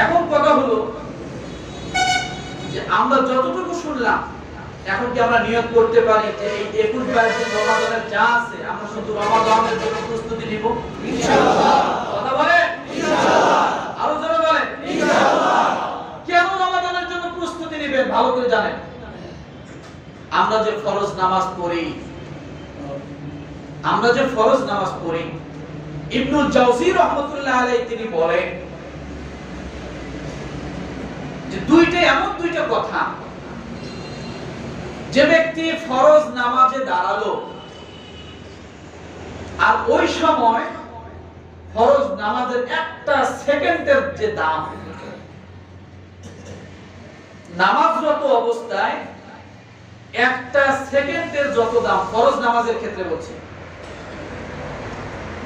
এখন কথা হলো যে আমরা যতটুকু শুনলাম, এখন কি আমরা নিয়োগ করতে পারি? যে এই একুশ বাইশ দিন রমাদানের যা আছে, আমরা শুধু রমাদানের জন্য প্রস্তুতি নিব? কথা বলে আরও জোরে বলেন? কেন রমাদানের জন্য প্রস্তুতি নেবেন? ভালো করে জানেন। আমরা যে ফরজ নামাজ পড়ি, আমরা যে ফরজ নামাজ পড়ি, ইবনুল জাওজি রহমতুল্লাহ আলাইহি তিনি বলেন যে দুইটা, এমন দুইটা কথা। যে ব্যক্তি ফরজ নামাজে দাঁড়াল, আর ওই সময় ফরজ নামাজের একটা সেকেন্ডের যে দাম, নামাজরত অবস্থায় একটা সেকেন্ডের যত দাম, ফরজ নামাজের ক্ষেত্রে বলছি,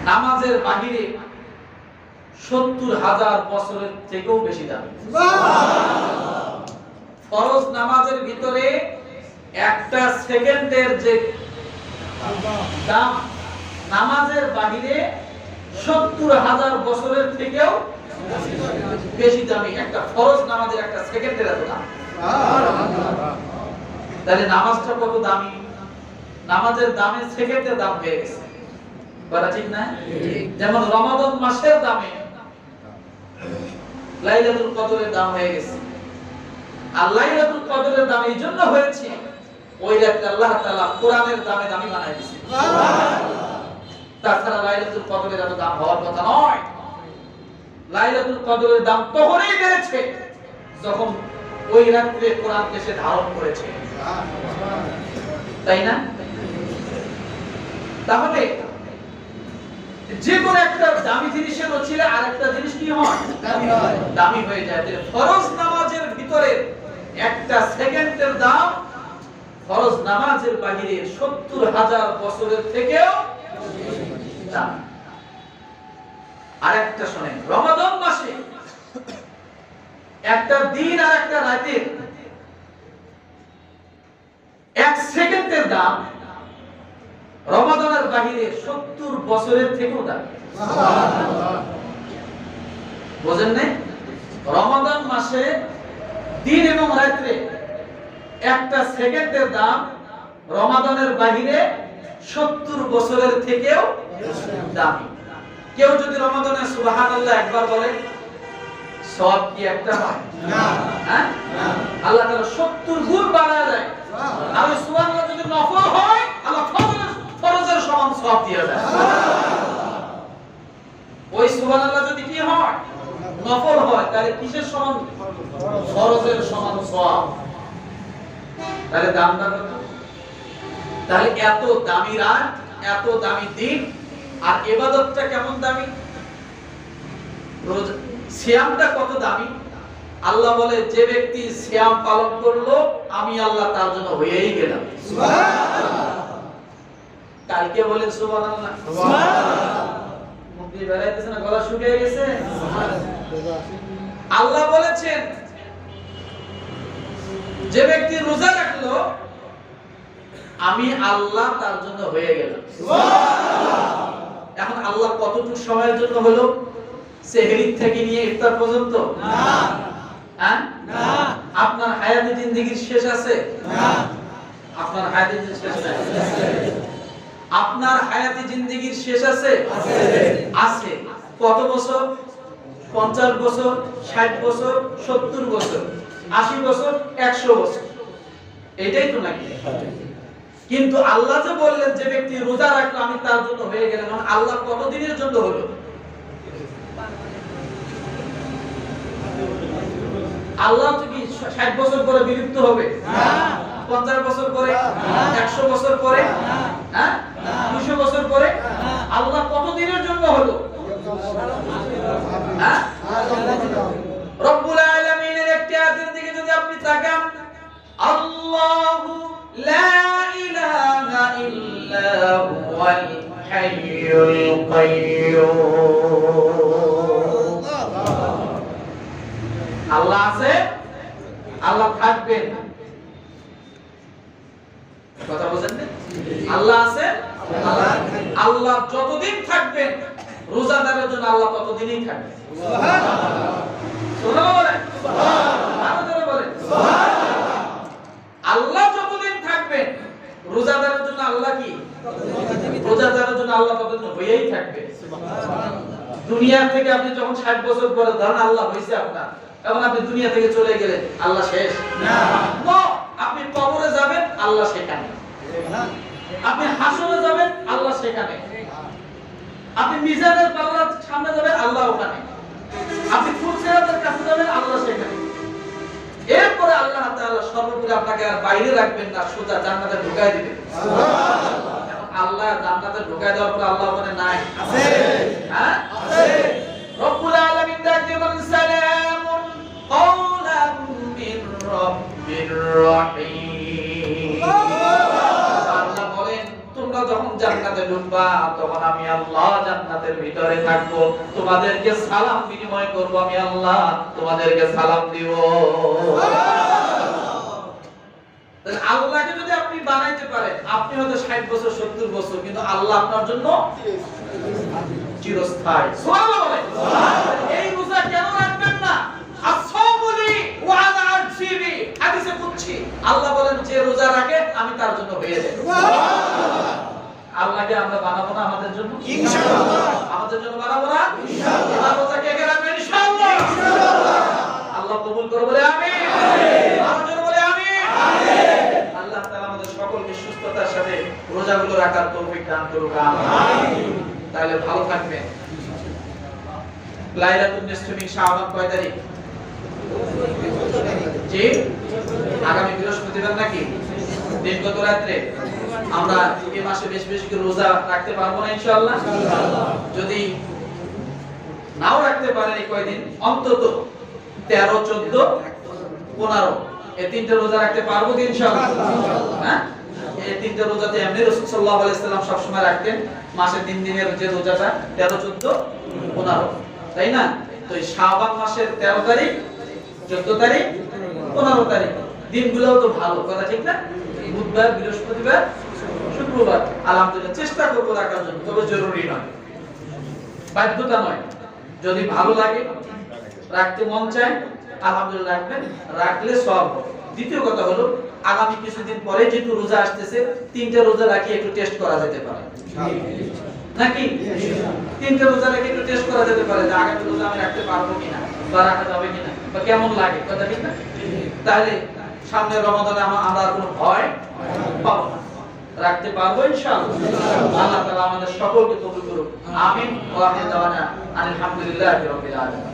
নামাজের বাহিরে সত্তর হাজার বছরের থেকেও বেশি দাম। ফরজ নামাজের ভিতরে একটা সেকেন্ডের যে দাম নামাজের বাহিরে সত্তর হাজার বছরের থেকেও বেশি দামি একটা ফরজ নামাজের একটা সেকেন্ডের এত দাম। তাহলে নামাজটা কত দামি? নামাজের দামে সেকেন্ডের দাম হয়ে গেছে। বলা ঠিক না? যেমন রমাদান মাসের দামে লাইলাতুল কদরের দাম হয়ে গেছে। আর লাইলাতুল কদরের দাম এই জন্য হয়েছে ওই রাতে আল্লাহ তাআলা কোরআনের দামে দামি বানাই দিয়েছে। তাছাড়া লাইলাতুল কদরের এত দাম হওয়ার কথা নয়। লাইলাতুল কদরের দাম তখনই বেড়েছে যখন ওই রাত্রে কোরআনকে সে ধারণ করেছে। তাই না? তাহলে যে কোনো একটা দামি জিনিসের ওছিলে আরেকটা জিনিস কি হয় দামি হয়। যায় ফরজ নামাজের ভিতরে একটা সেকেন্ডের দাম ফরজ নামাজের বাহিরে সত্তর হাজার বছরের থেকেও আরেকটা শোনেন, রমাদান মাসে একটা দিন আর একটা রাতের এক সেকেন্ডের দাম রমাদানের বাহিরে সত্তর বছরের থেকেও দাম। বোঝেন নাই? রমাদান মাসে দিন এবং রাত্রে একটা সেকেন্ডের দাম রমাদানের বাহিরে সত্তর বছরের থেকেও দামি। কেউ যদি রমাদানে সুবাহান আল্লাহ একবার বলে সব কি একটা হয়? হ্যাঁ? আল্লাহ তাআলা 70 গুণ বাড়ায় দেয়। আর সুবহানাল্লাহ যদি নফল হয় আল্লাহ সওয়াব দিয়ে দেয়। ওই সুবহানাল্লাহ যদি কি হয়? নফল হয়, তাহলে কিসের সমান? সমান সওয়াব। তাহলে দামটা কত? তাহলে এত দামি রাত, এত দামি দিন, আর ইবাদতটা কেমন দামি? রোজ সিয়ামটা কত দামি? আল্লাহ বলে, যে ব্যক্তি সিয়াম পালন করল, আমি আল্লাহ তার জন্য হয়েই গেলাম। কালকে বলেন সুবহানাল্লাহ। মুখ বেড়াইতেছে না গলা শুকিয়ে গেছে? আল্লাহ বলেছেন যে ব্যক্তি রোজা রাখল আমি আল্লাহ তার জন্য হয়ে গেলাম। এখন আল্লাহ কতটুকু সময়ের জন্য হলো? সেহরির থেকে নিয়ে ইফতার পর্যন্ত? আপনার হায়াতে জিন্দেগির শেষ আছে? আপনার হায়াতে শেষ নাই। আপনার হায়াতে জিন্দেগির শেষ আছে? আছে। কত বছর? পঞ্চাশ বছর ষাট বছর সত্তর বছর আশি বছর একশো বছর। এটাই তো নাকি কিন্তু আল্লাহ যে বললেন যে ব্যক্তি রোজা রাখল আমি তার জন্য হয়ে গেলাম। আল্লাহ কত দিনের জন্য হলো? আল্লাহ তো কি ষাট বছর পরে বিলুপ্ত হবে? পঞ্চাশ বছর পরে? একশো বছর পরে? হ্যাঁ? দুশো বছর পরে, আল্লাহ কত দিনের জন্য হলো? হ্যাঁ? রব্বুল আলামিনের একটি আয়াতের দিকে যদি আপনি তাকান, আল্লাহু লা ইলাহা ইল্লা হুয়াল হাইয়ুল কাইয়্যুম আল্লাহ আছে, আল্লাহ থাকবেন কথা বুঝেন আল্লাহ আছে আল্লাহ যতদিন থাকবেন রোজাদারের জন্য আল্লাহ ততদিনই থাকবে আল্লাহ যতদিন থাকবেন রোজাদারের জন্য আল্লাহ কি? রোজাদারের জন্য আল্লাহ ততদিন হয়েই থাকবে। দুনিয়া থেকে আপনি যখন ষাট বছর পরে ধরেন আল্লাহ হয়েছে আপনার এবং আপনি দুনিয়া থেকে চলে গেলেন আল্লাহ শেষ। আপনি কবরে যাবেন আল্লাহ সেখানে। আপনি হাসরে যাবেন আল্লাহ সেখানে। আপনি মিজানের পাল্লার সামনে যাবেন আল্লাহ ওখানে। আপনি ফুলসেরাতের কাছে যাবেন আল্লাহ সেখানে। এরপরে আল্লাহ তাআলা সর্বোপরি আপনাকে আর বাইরে রাখবেন না সোজা জান্নাতে ঢুকাই দিবেন। আল্লাহ জান্নাতে ঢুকাই দেওয়ার পরে আল্লাহ ওখানে নাই। আছে। হ্যাঁ? রব্বুল আলামিন ডাক বলেন সালামুন কওলাম মির রাব্বির রহিম। ঢুকবা তখন আমি আল্লাহ জান্নাতের ভিতরে থাকব। তোমাদেরকে সালাম বিনিময় করব আমি আল্লাহ, তোমাদেরকে সালাম দিব। আল্লাহকে যদি আপনি বানাইতে পারেন, আপনি হয়তো 60 বছর 70 বছর, কিন্তু আল্লাহ আপনার জন্য চিরস্থায়ী। এই রোজা কেন রাখবেন না আসামুলি ওয়া আনা আরসিবি হাদিসে কুদসি আল্লাহ বলেন যে রোজা রাখে আমি তার জন্য হয়ে যাই আল্লাহকে আমরা বানাবো না আমাদের জন্য? ইনশাআল্লাহ। আমাদের জন্য বানাবো না? ইনশাআল্লাহ। ইনশাআল্লাহ। আল্লাহ কবুল করে বলে আমিন। আমার বলে আমিন। আল্লাহ তাআলা আমাদের সকলকে সুস্থতার সাথে রোজাগুলো রাখার তৌফিক দান করুক আমিন। তাহলে ভালো থাকবেন। লাইলাতুন নিসফি শাবান কয় তারিখ? জি? আগামী বৃহস্পতিবার নাকি? দিন গত রাত্রে? আমরা এই মাসে বেশ বেশি করে রোজা রাখতে পারব না, ইনশাআল্লাহ। যদি নাও রাখতে পারেন এই কয়দিন, অন্তত তেরো, চোদ্দ, পনেরো এই তিনটে রোজা রাখতে পারব তো ইনশাআল্লাহ? হ্যাঁ? এই তিনটে রোজাতে এমনি রাসূল সাল্লাল্লাহু আলাইহি সাল্লাম সবসময় রাখতেন মাসে তিন দিনের যে রোজাটা, তেরো, চোদ্দ, পনেরো, তাই না? তো এই শাবান মাসের তেরো তারিখ, চোদ্দ তারিখ, পনেরো তারিখ, দিনগুলোও তো ভালো, কথা ঠিক না? বুধবার, বৃহস্পতিবার শুক্রবার। আলহামদুলিল্লাহ, চেষ্টা করব রাখার জন্য, তবে জরুরি নয়। বাধ্যতা নয় যদি ভালো লাগে, রাখতে মন চায়, আলহামদুলিল্লাহ রাখবেন, রাখলে সব দ্বিতীয় কথা হলো, আগামী কিছুদিন পরে যেহেতু রোজা আসতেছে, তিনটা রোজা রাখি একটু টেস্ট করা যেতে পারে। নাকি? তিনটা রোজা রেখে একটু টেস্ট করা যেতে পারে যে আগামী রোজা আমি রাখতে পারব কিনা বা রাখা যাবে কিনা বা কেমন লাগে? কথা ঠিক না? তাহলে সামনের রমাদানে আমা- আমরা কোনো ভয় পাবো না। রাখতে পারব ইনশাআল্লাহ। আল্লাহ তাআলা আমাদের সকলকে কবুল করুক। আমিন। ওয়া আখির দাওয়ানা আলহামদুলিল্লাহি রাব্বিল আলামিন।